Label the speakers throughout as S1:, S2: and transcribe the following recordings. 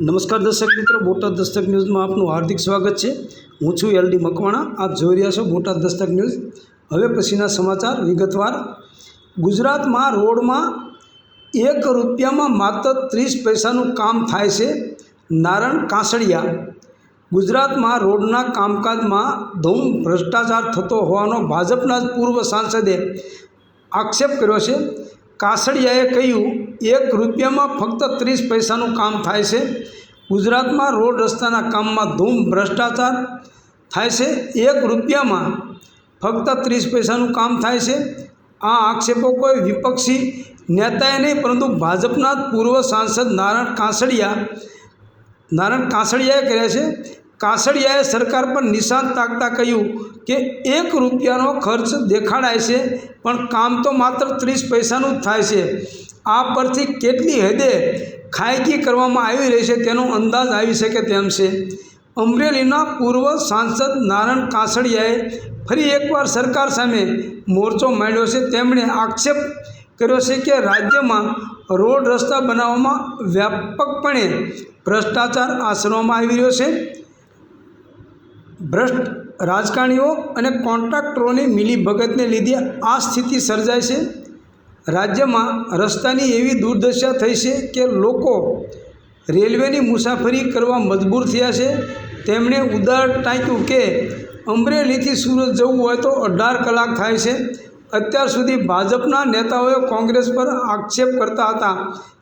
S1: નમસ્કાર દર્શક મિત્રો, બોટાદ દસ્તક ન્યૂઝમાં આપનું હાર્દિક સ્વાગત છે. હું છું એલડી મકવાણા, આપ જોઈ રહ્યા છો બોટાદ દસ્તક ન્યૂઝ. હવે પછીના સમાચાર વિગતવાર. ગુજરાતમાં રોડમાં એક રૂપિયામાં માત્ર ત્રીસ પૈસાનું કામ થાય છે. નારણ કાંસળિયા ગુજરાતમાં રોડના કામકાજમાં ધૂમ, ભ્રષ્ટાચાર થતો હોવાનો ભાજપના પૂર્વ સાંસદે આક્ષેપ કર્યો છે. કાસળિયાએ કહ્યું એક રૂપિયામાં ફક્ત ત્રીસ પૈસાનું કામ થાય છે. ગુજરાતમાં રોડ રસ્તાના કામમાં ધૂમ, ભ્રષ્ટાચાર થાય છે. એક રૂપિયામાં ફક્ત ત્રીસ પૈસાનું કામ થાય છે. આ આક્ષેપો કોઈ વિપક્ષી નેતાએ નહીં, પરંતુ ભાજપના પૂર્વ સાંસદ નારાયણ કાંસડિયા, નારાયણ કાંસડિયાએ કર્યા છે. કાસડિયાએ સરકાર પર નિશાન તાકતા કહ્યું કે એક રૂપિયાનો ખર્ચ દેખાડાય છે, પણ કામ તો માત્ર ત્રીસ પૈસાનું જ થાય છે. આ પરથી કેટલી હદે ખાયકી કરવામાં આવી રહી છે તેનો અંદાજ આવી શકે તેમ છે. અમરેલીના પૂર્વ સાંસદ નારાયણ કાસડિયાએ ફરી એકવાર સરકાર સામે મોરચો માંડ્યો છે. તેમણે આક્ષેપ કર્યો છે કે રાજ્યમાં રોડ રસ્તા બનાવવામાં વ્યાપકપણે ભ્રષ્ટાચાર આચરવામાં આવી રહ્યો છે. ભ્રષ્ટ રાજકારણીઓ અને કોન્ટ્રાક્ટરોની મિલીભગતને લીધે આ સ્થિતિ સર્જાય છે. રાજ્યમાં રસ્તાની એવી દુર્દશા થઈ છે કે લોકો રેલવેની મુસાફરી કરવા મજબૂર થયા છે. તેમણે ઉદાર ટાંક્યું કે અમરેલીથી સુરત જવું હોય તો અઢાર કલાક થાય છે. અત્યાર સુધી ભાજપના નેતાઓએ કોંગ્રેસ પર આક્ષેપ કરતા હતા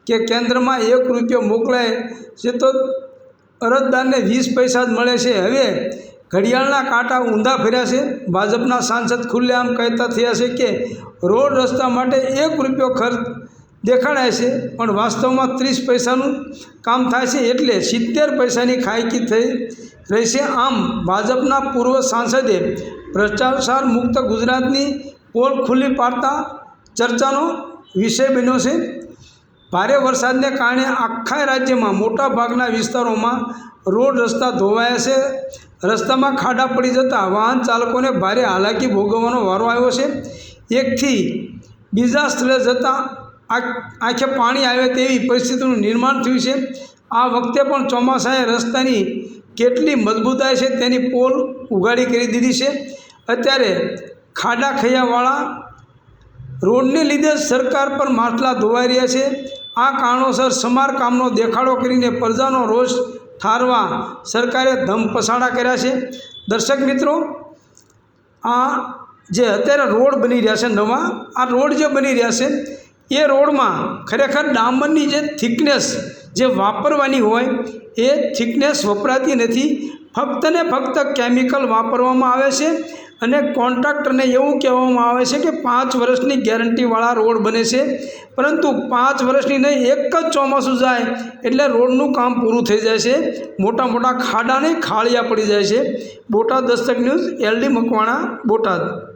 S1: કે કેન્દ્રમાં એક રૂપિયો મોકલાય છે તો અરજદારને વીસ પૈસા જ મળે છે. હવે ઘડિયાળના કાંટા ઊંધા ફર્યા છે. ભાજપના સાંસદ ખુલ્લેઆમ કહેતા થયા છે કે રોડ રસ્તા માટે એક રૂપિયો ખર્ચ દેખાડાય છે, પણ વાસ્તવમાં ત્રીસ પૈસાનું કામ થાય છે એટલે સિત્તેર પૈસાની ખાયકી થઈ રહી છે આમ ભાજપના પૂર્વ સાંસદે ભ્રષ્ટાચાર મુક્ત ગુજરાતની પોલ ખુલ્લી પાડતા ચર્ચાનો વિષય બન્યો છે. ભારે વરસાદને કારણે આખા રાજ્યમાં મોટાભાગના વિસ્તારોમાં રોડ રસ્તા ધોવાયા છે. રસ્તામાં ખાડા પડી જતાં વાહન ચાલકોને ભારે હાલાકી ભોગવવાનો વારો આવ્યો છે. એકથી બીજા સ્થળે જતાં આંખે પાણી આવે તેવી પરિસ્થિતિનું નિર્માણ થયું છે. આ વખતે પણ ચોમાસાએ રસ્તાની કેટલી મજબૂતાઈ છે તેની પોલ ઉઘાડી કરી દીધી છે. અત્યારે ખાડા ખૈયાવાળા રોડને લીધે સરકાર પર માટલા ધોવાઈ રહ્યા છે. આ કારણોસર સમારકામનો દેખાડો કરીને પ્રજાનો રોષ ઠારવા સરકારે ધમપસાડા કર્યા છે. દર્શક મિત્રો, આ જે અત્યારે રોડ બની રહ્યા છે નવા, આ રોડ જે બની રહ્યા છે, એ રોડમાં ખરેખર ડામરની જે થિકનેસ જે વાપરવાની હોય, એ થિકનેસ વપરાતી નથી. ફક્ત ને ફક્ત કેમિકલ વાપરવામાં આવે છે. અને કોન્ટ્રાક્ટરને એવું કહેવામાં આવે છે કે પાંચ વર્ષની ગેરંટીવાળા રોડ બને છે, પરંતુ પાંચ વર્ષની નહીં, એક જ ચોમાસું જાય એટલે રોડનું કામ પૂરું થઈ જાય છે. મોટા મોટા ખાડાને ખાળિયા પડી જાય છે. Botad Dastak news, LD Makwana, Botad.